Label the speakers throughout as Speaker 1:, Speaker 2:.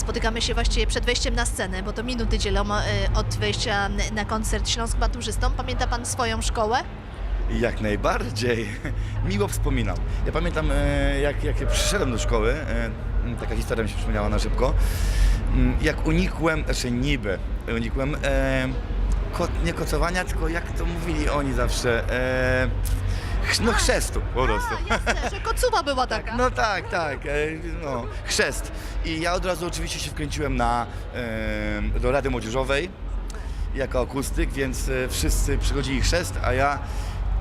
Speaker 1: Spotykamy się właściwie przed wejściem na scenę, bo to minuty dzielą e, od wejścia na koncert Śląsk Maturzystom. Pamięta Pan swoją szkołę?
Speaker 2: Jak najbardziej. Miło wspominam. Ja pamiętam, e, jak, jak przyszedłem do szkoły, e, taka historia mi się przypomniała na szybko, Mm, jak unikłem, znaczy niby unikłem, nie kocowania, tylko jak to mówili oni zawsze, ch- no chrztu po prostu.
Speaker 1: A, jasne, że kocuwa była taka.
Speaker 2: No tak, tak, e, no, chrzest. I ja od razu oczywiście się wkręciłem na, e, do Rady Młodzieżowej jako akustyk, więc e, wszyscy przychodzili chrzest, a ja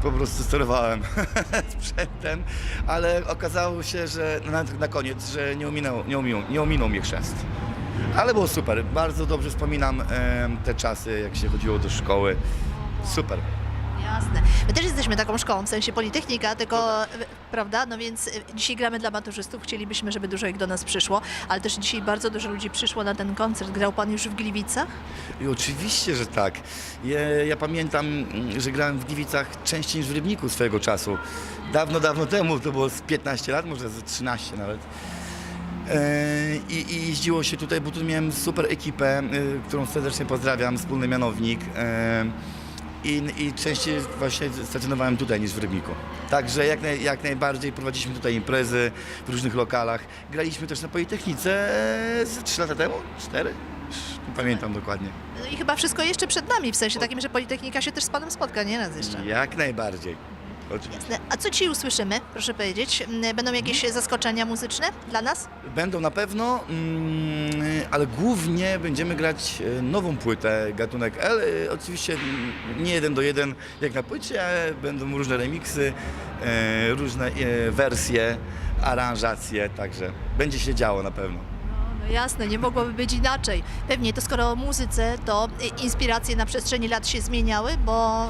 Speaker 2: po prostu sterowałem sprzętem, ale okazało się, że na, na koniec, że nie ominął, nie, ominął, nie ominął mnie chrzest. Ale było super, bardzo dobrze wspominam te czasy, jak się chodziło do szkoły. Super.
Speaker 1: Jasne. My też jesteśmy taką szkołą, w sensie Politechnika, tylko, e, prawda, no więc e, dzisiaj gramy dla maturzystów, chcielibyśmy, żeby dużo ich do nas przyszło, ale też dzisiaj bardzo dużo ludzi przyszło na ten koncert. Grał Pan już w Gliwicach?
Speaker 2: I oczywiście, że tak. Ja, ja pamiętam, mm, że grałem w Gliwicach częściej niż w Rybniku swojego czasu. Dawno, dawno temu, to było z 15 lat, może z 13 nawet. E, I, I jeździło się tutaj, bo tu miałem super ekipę, którą serdecznie pozdrawiam, wspólny mianownik. I, I częściej właśnie stacjonowałem tutaj niż w Rybniku. Także jak, naj, jak najbardziej prowadziliśmy tutaj imprezy w różnych lokalach. Graliśmy też na Politechnice e, z 3 lata temu? 4? Nie pamiętam dokładnie.
Speaker 1: No i chyba wszystko jeszcze przed nami, w sensie takim, że Politechnika się też z Panem spotka, nie raz jeszcze.
Speaker 2: Jak najbardziej. Oczywiście.
Speaker 1: A co dzisiaj usłyszymy, proszę powiedzieć? Będą jakieś zaskoczenia muzyczne dla nas?
Speaker 2: Będą na pewno, mm, ale głównie będziemy grać e, nową płytę, gatunek L. E, Oczywiście nie jeden do jeden jak na płycie, ale będą różne remiksy, e, różne wersje, aranżacje, także będzie się działo na pewno.
Speaker 1: No jasne, nie mogłoby być inaczej. Pewnie to skoro o muzyce, to inspiracje na przestrzeni lat się zmieniały, bo,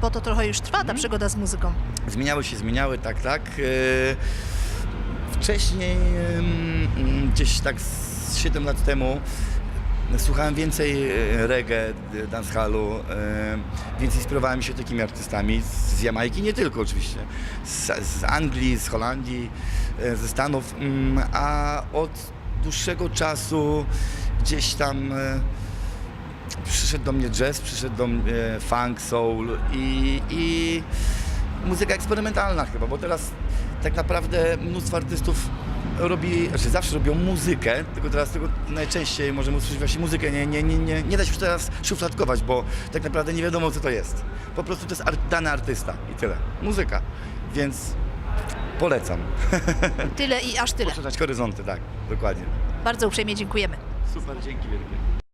Speaker 1: bo to trochę już trwa ta przygoda z muzyką.
Speaker 2: Zmieniały się, zmieniały, tak, tak. Wcześniej, gdzieś tak z 7 lat temu, słuchałem więcej e, reggae, dancehallu, e, więc inspirowałem się takimi artystami z Jamajki, nie tylko oczywiście, z, z Anglii, z Holandii, e, ze Stanów, mm, a od dłuższego czasu gdzieś tam przyszedł do mnie jazz, przyszedł do mnie funk, soul i, i muzyka eksperymentalna chyba, bo teraz tak naprawdę mnóstwo artystów robi, znaczy zawsze robią muzykę, tylko teraz tego najczęściej możemy usłyszeć właśnie muzykę, nie, nie, nie, nie, nie da się już teraz szufladkować, bo tak naprawdę nie wiadomo co to jest. Po prostu to jest ar- dany artysta i tyle. Muzyka, więc polecam.
Speaker 1: Tyle i aż tyle.
Speaker 2: Poszerzać horyzonty, tak, dokładnie.
Speaker 1: Bardzo uprzejmie dziękujemy.
Speaker 2: Super, dzięki wielkie.